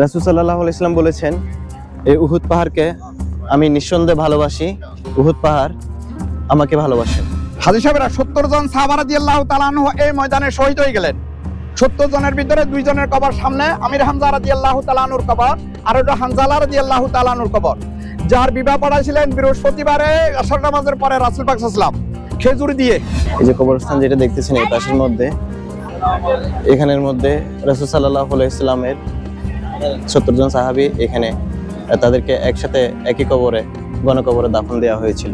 রাসুল সাল্লাহ ইসলাম বলেছেন এই উহুদ পাহাড়কে আমি নিঃসন্দেহে ভালোবাসি। উহুদ পাহাড় আমাকে ভালোবাসেন হাজি সাহেবেরা সত্তর জন সাহাবারা দিয়ে আল্লাহ তালানু এই ময়দানে শহীদ হয়ে গেলেন। সত্তর জনের ভিতরে দুইজনের কবর সামনে আমির হামজা রাজি আল্লাহ তালানুর কবর আর ওটা হানজালা রাজি আল্লাহ তালানুর কবর। যার বিবাহ পড়াইছিলেন বৃহস্পতিবারে আসর নামাজের পরে রাসুল পাক সাল্লাম। খেজুর দিয়ে। এই যে কবরস্থান যেটা দেখতেছেন এই পাশের মধ্যে এখানের মধ্যে রাসুল সাল্লাহ ইসলামের সত্তর জন সাহাবি এখানে, তাদেরকে একসাথে একই কবরে, গণকবরে দাফন দেওয়া হয়েছিল।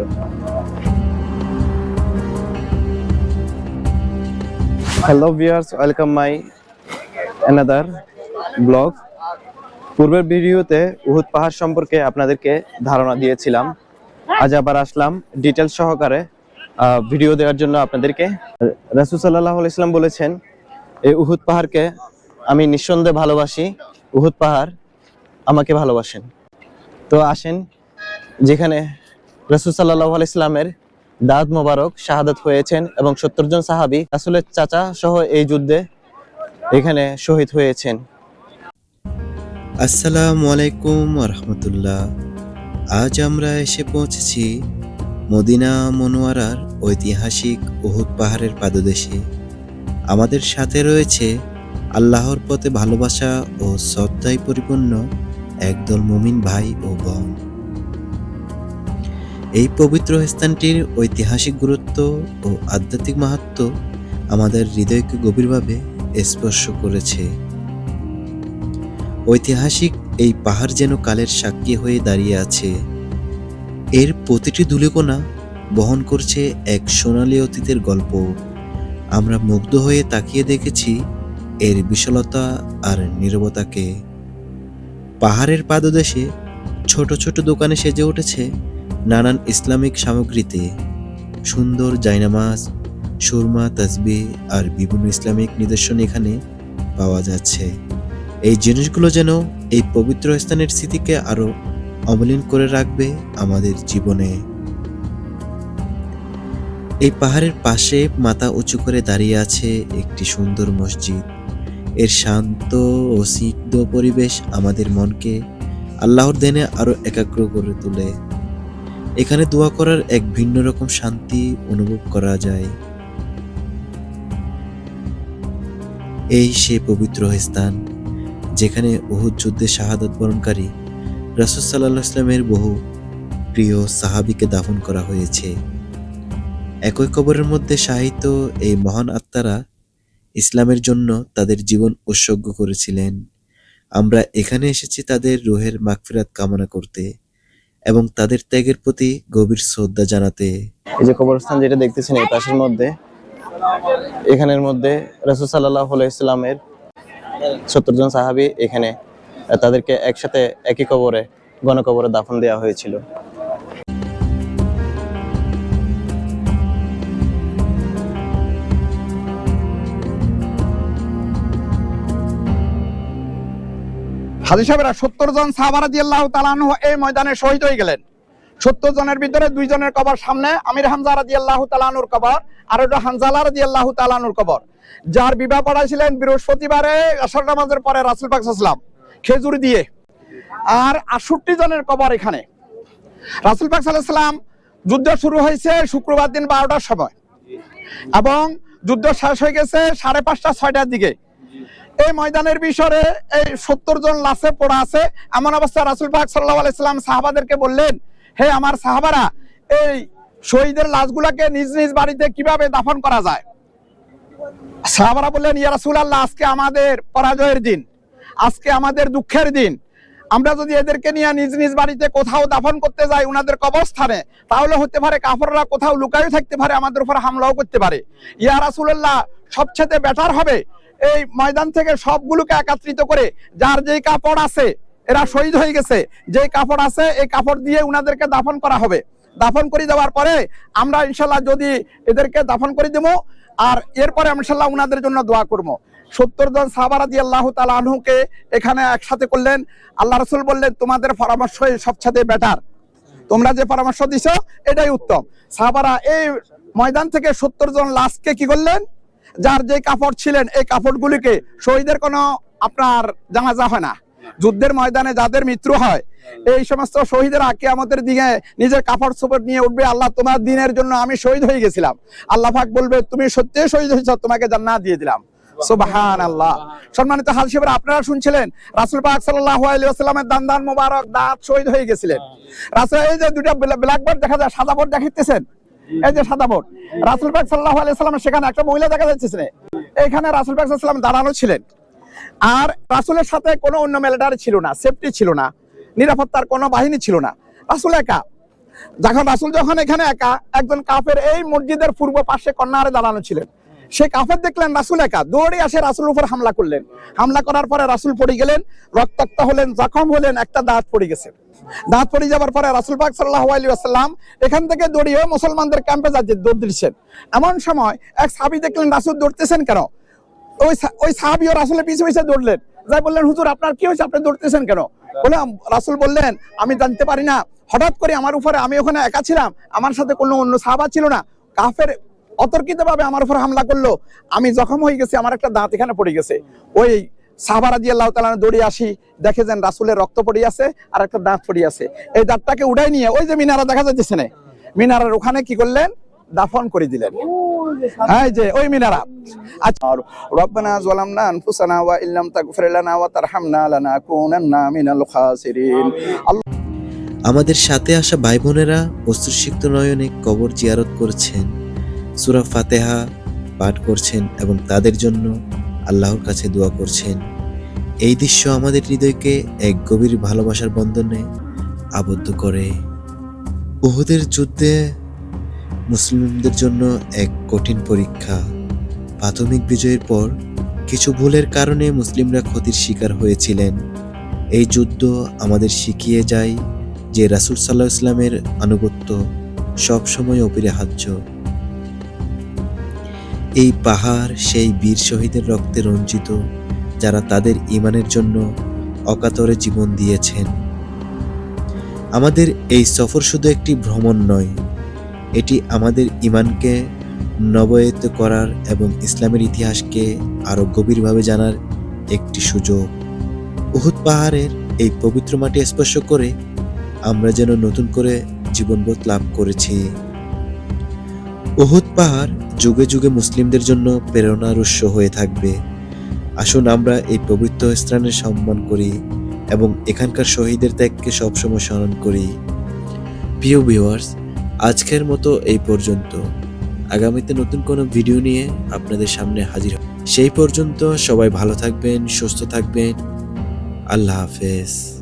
Hello viewers welcome my another blog পূর্বের ভিডিওতে উহুদ পাহাড় সম্পর্কে আপনাদেরকে ধারণা দিয়েছিলাম। আজ আবার আসলাম ডিটেলস সহকারে ভিডিও দেওয়ার জন্য আপনাদেরকে। রাসুল সাল্লাহ ইসলাম বলেছেন এই উহুদ পাহাড়কে আমি নিঃসন্দেহে ভালোবাসি। উহুদ পাহাড় আমাকে ভালোবাসেন। তো আসেন, যেখানে রাসুল সাল্লাহ ইসলামের দাদ মোবারক শাহাদাত হয়েছেন এবং সত্তর জন সাহাবি রাসুলের চাচা সহ এই যুদ্ধে এখানে শহীদ হয়েছেন। আসসালামু আলাইকুম রহমতুল্লাহ। আজ আমরা এসে পৌঁছেছি মদিনা মনোয়ারার ঐতিহাসিক উহুদ পাহাড়ের পাদদেশে। আমাদের সাথে রয়েছে আল্লাহর পথে ভালোবাসা ও শ্রদ্ধায় পরিপূর্ণ একদল মুমিন ভাই ও বোন। এই পবিত্র স্থানটির ঐতিহাসিক গুরুত্ব ও আধ্যাত্মিক মাহাত্ম আমাদের হৃদয়কে গভীরভাবে স্পর্শ করেছে। ঐতিহাসিক এই পাহাড় যেন কালের সাক্ষী হয়ে দাঁড়িয়ে আছে। এর প্রতিটি ধুলিকোনা বহন করছে এক সোনালী অতীতের গল্প। আমরা মুগ্ধ হয়ে তাকিয়ে দেখেছি এর বিশালতা আর নীরবতাকে পাহাড়ের পাদদেশে ছোট ছোট দোকানে সেজে উঠেছে নানান ইসলামিক সামগ্রীতে। সুন্দর জায়নামাজ, সুরমা তাসবি আর বিভিন্ন ইসলামিক নিদর্শন এখানে পাওয়া যাচ্ছে। এই জিনিসগুলো যেন এই পবিত্র স্থানের স্মৃতিকে আরও অমলিন করে রাখবে আমাদের জীবনে। এই পাহাড়ের পাশে মাথা উঁচু করে দাঁড়িয়ে আছে একটি সুন্দর মসজিদ। এর শান্ত ও সিদ্ধ পরিবেশ আমাদের মনকে আল্লাহর দেনে আরও একাগ্র করে তোলে। এখানে দোয়া করার এক ভিন্ন রকম শান্তি অনুভব করা যায়। এই সে পবিত্র স্থান, যেখানে উহুদ যুদ্ধে শাহাদত বরণকারী রাসুল ইসলামের বহু প্রিয় সাহাবিকে দাফন করা হয়েছে। একই কবরের মধ্যে সাহিত্য এই মহান আত্মারা ইসলামের জন্য তাদের জীবন উৎসর্গ করেছিলেন। আমরা এখানে এসেছি তাদের রুহের মাগফিরাত কামনা করতে এবং তাদের ত্যাগের প্রতি গভীর শ্রদ্ধা জানাতে। এই যে কবরস্থান যেটা দেখতেছেন, এই পাশের মধ্যে, এখানের মধ্যে রাসুল সাল্লাহ ইসলামের সত্তর জন সাহাবি এখানে, তাদেরকে একসাথে একই কবরে, গণকবরে দাফন দেওয়া হয়েছিল। হাজি সাহেবেরা সত্তর জন সাহাবারা দিয়ে আল্লাহ তালানু এই ময়দানে শহীদ হয়ে গেলেন। সত্তর জনের ভিতরে দুইজনের কবর সামনে, আমির হামজা রাজি আল্লাহ তালানুর কবর, আর ওটা হানজালা রাজি আল্লাহ তালানুর কবর। যার বিবাহ পড়াইছিলেন বৃহস্পতিবারে আসর নামাজের পরে রাসুল পাক সাল্লাম খেজুর দিয়ে। আর আটষট্টি জনের কবর এখানে। রাসুল পাক সাল্লাম যুদ্ধ শুরু হয়েছে শুক্রবার দিন বারোটার সময়। এবং যুদ্ধ শেষ হয়ে গেছে সাড়ে পাঁচটা, ছয়টার দিকে। এই ময়দানের বিষয়ে এই সত্তর জন লাশে পড়া আছে। এমন অবস্থা রাসুল পাক সাল্লাহ আলাইসাল্লাম সাহাবাদেরকে বললেন, হে আমার সাহাবারা, এই শহীদের লাশগুলাকে নিজ নিজ বাড়িতে কীভাবে দাফন করা যায়? সাহাবারা বললেন, ইয়া রাসুল আল্লাহ আজকে আমাদের পরাজয়ের দিন, আজকে আমাদের দুঃখের দিন। আমরা যদি এদেরকে নিয়ে নিজ নিজ বাড়িতে কোথাও দাফন করতে যাই উনাদের কবরস্থানে, তাহলে হতে পারে কাফররা কোথাও লুকায় থাকতে পারে, আমাদের উপর হামলাও করতে পারে। ইয়া রাসুল্লাহ সবচেয়ে বেটার হবে এই ময়দান থেকে সবগুলোকে একত্রিত করে যার যেই কাপড় আছে, এরা শহীদ হয়ে গেছে। যেই কাপড় আছে, এই কাপড় দিয়ে উনাদেরকে দাফন করা হবে। দাফন করে দেওয়ার পরে আমরা ইনশাল্লাহ যদি এদেরকে দাফন করে দেবো, আর এরপরে ইনশাল্লাহ উনাদের জন্য দোয়া করব। সত্তর জন সাহাবারা দিয়ে আল্লাহ তালা আনহুকে এখানে একসাথে করলেন। আল্লাহ রসুল বললেন, তোমাদের পরামর্শই সবচেয়ে বেটার তোমরা যে পরামর্শ দিছো, এটাই উত্তম। সাহাবারা এই ময়দান থেকে সত্তর জন লাশকে কি করলেন? যার যে কাপড় ছিলেন এই কাপড়গুলিকে শহীদের কোনো আপনার জানাজা হয় না। যুদ্ধের ময়দানে যাদের মৃত্যু হয় এই সমস্ত শহীদের আকে আমাদের দিকে নিজের কাপড় চোপড় নিয়ে উঠবে আল্লাহ তোমার দিনের জন্য আমি শহীদ হয়ে গেছিলাম। আল্লাহ পাক বলবে তুমি সত্যি শহীদ হয়েছ তোমাকে জান্নাত দিয়ে দিলাম। সুবহান আল্লাহ সম্মানিত হাল সাহেব আপনারা শুনছিলেন রাসুল পাক সাল্লাল্লাহু আলাইহি দান দান মোবারক দাঁত শহীদ হয়ে গেছিলেন। রাসুল এই যে দুটো ব্ল্যাক বোর্ড দেখা যায় সাদা বোর্ড দেখাইতেছেন। এই যে সাদা বোর্ড। রাসুল পাক সাল্লাল্লাহু আলাইহি সেখানে একটা মহিলা দেখা যাচ্ছে এখানে রাসুল পাক ওয়াসাল্লাম দাঁড়ানো ছিলেন। আর রাসুলের সাথে কোনো অন্য মিলিটারি ছিল না সেফটি ছিল না, নিরাপত্তার কোনো বাহিনী ছিল না। রাসুল একা। যখন রাসুল যখন এখানে একা, একজন কাফের এই মসজিদের পূর্ব পাশে কন্যারে দাঁড়ানো ছিলেন। সে কাফের দেখলেন রাসুল একা। দৌড়ে আসে রাসুলের উপর হামলা করলেন। হামলা করার পরে রাসুল পড়ে গেলেন, রক্তাক্ত হলেন, জখম হলেন, একটা দাঁত পড়ে গেছে। দাঁত পড়ে যাওয়ার পরে রাসুল পাক সাল্লাহ আলী আসাল্লাম এখান থেকে দৌড়িয়ে মুসলমানদের ক্যাম্পে যাচ্ছে দৌড় দিচ্ছেন। এমন সময় এক সাবি দেখলেন, রাসুল দৌড়তেছেন কেন? ওই ওই সাহাবিও রাসুলের পিছু পিছু দৌড়লেন। যাই বললেন, হুজুর, আপনার কি হয়েছে? আপনি দৌড়তেছেন কেন? বলে রাসুল বললেন, আমি জানতে পারি না। হঠাৎ করে আমার উপরে আমি ওখানে একা ছিলাম। আমার সাথে কোনো অন্য সাহাবা ছিল না। কাফের অতর্কিত ভাবে আমার উপর হামলা করল। আমি জখম হয়ে গেছি, আমার একটা দাঁত এখানে পড়ে গেছে। ওই সাহাবারা দিয়ে আল্লাহ তালা দৌড়ে আসি, দেখে যেন রাসুলের রক্ত পড়ে আছে আর একটা দাঁত পড়ে আছে। এই দাঁতটাকে উড়াই নিয়ে ওই যে মিনারা দেখা যাচ্ছে না, মিনারার ওখানে কি করলেন? দাফন করে দিলেন। হ্যাঁ আমাদের সাথে আসা ভাই বোনেরা অশ্রুসিক্ত নয়নে কবর জিয়ারত করছেন, সুরা ফাতেহা পাঠ করছেন এবং তাদের জন্য আল্লাহর কাছে দোয়া করছেন। এই দৃশ্য আমাদের হৃদয়কে এক গভীর ভালোবাসার বন্ধনে আবদ্ধ করে। উহুদের যুদ্ধে মুসলিমদের জন্য এক কঠিন পরীক্ষা। প্রাথমিক বিজয়ের পর কিছু ভুলের কারণে মুসলিমরা ক্ষতির শিকার হয়েছিলেন। এই যুদ্ধ আমাদের শিখিয়ে যায় যে রাসুল সাল্লাহ ইসলামের আনুগত্য সবসময় অপরিহার্য। এই পাহাড় সেই বীর শহীদের রক্তে রঞ্জিত, যারা তাদের ইমানের জন্য অকাতরে জীবন দিয়েছেন। আমাদের এই সফর শুধু একটি ভ্রমণ নয়, এটি আমাদের ইমানকে নবায়িত করার এবং ইসলামের ইতিহাসকে আরও গভীরভাবে জানার একটি সুযোগ। উহুদ পাহাড়ের এই পবিত্র মাটি স্পর্শ করে আমরা যেন নতুন করে জীবনবোধ লাভ করেছি। উহুদ পাহাড় যুগে যুগে মুসলিমদের জন্য প্রেরণার উৎস হয়ে থাকবে। আসুন আমরা এই পবিত্র স্থানের সম্মান করি এবং এখানকার শহীদের ত্যাগকে সবসময় স্মরণ করি। প্রিয় ভিউয়ার্স আজকের মতো এই পর্যন্ত। আগামীতে নতুন কোনো ভিডিও নিয়ে আপনাদের সামনে হাজির সেই পর্যন্ত সবাই ভালো থাকবেন, সুস্থ থাকবেন। আল্লাহ হাফেজ।